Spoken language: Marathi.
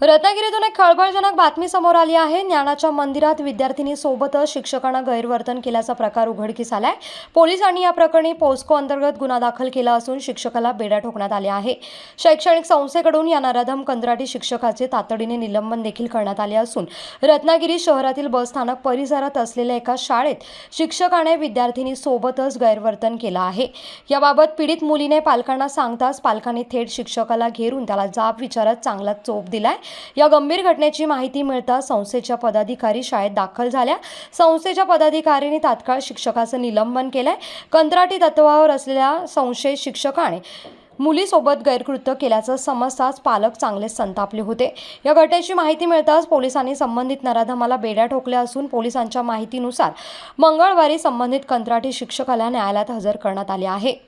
रत्नागिरीतून एक खळबळजनक बातमी समोर आली आहे. ज्ञानाच्या मंदिरात विद्यार्थिनी सोबतच शिक्षकांना गैरवर्तन केल्याचा प्रकार उघडकीस आलाय. पोलिसांनी या प्रकरणी पोस्को अंतर्गत गुन्हा दाखल केला असून शिक्षकाला बेड्या ठोकण्यात आल्या आहे शैक्षणिक संस्थेकडून या नराधम कंत्राटी शिक्षकाचे तातडीने निलंबन देखील करण्यात आले असून रत्नागिरी शहरातील बसस्थानक परिसरात असलेल्या एका शाळेत शिक्षकाने विद्यार्थिनी सोबतच गैरवर्तन केलं आहे. याबाबत पीडित मुलीने पालकांना सांगताच पालकांनी थेट शिक्षकाला घेरून त्याला जाब विचारत चांगला चोप दिलाय. या गंभीर घटनेची माहिती मिळताच संस्थेच्या पदाधिकारी शाळेत दाखल झाल्या. संस्थेच्या पदाधिकाऱ्यांनी तात्काळ शिक्षकाचं निलंबन केलंय. कंत्राटी तत्वावर असलेल्या संशयित शिक्षकाने मुलीसोबत गैरकृत्य केल्याचं समजताच पालक चांगले संतापले होते. या घटनेची माहिती मिळताच पोलिसांनी संबंधित नराधमाला बेड्या ठोकल्या असून पोलिसांच्या माहितीनुसार मंगळवारी संबंधित कंत्राटी शिक्षकाला न्यायालयात हजर करण्यात आले आहे.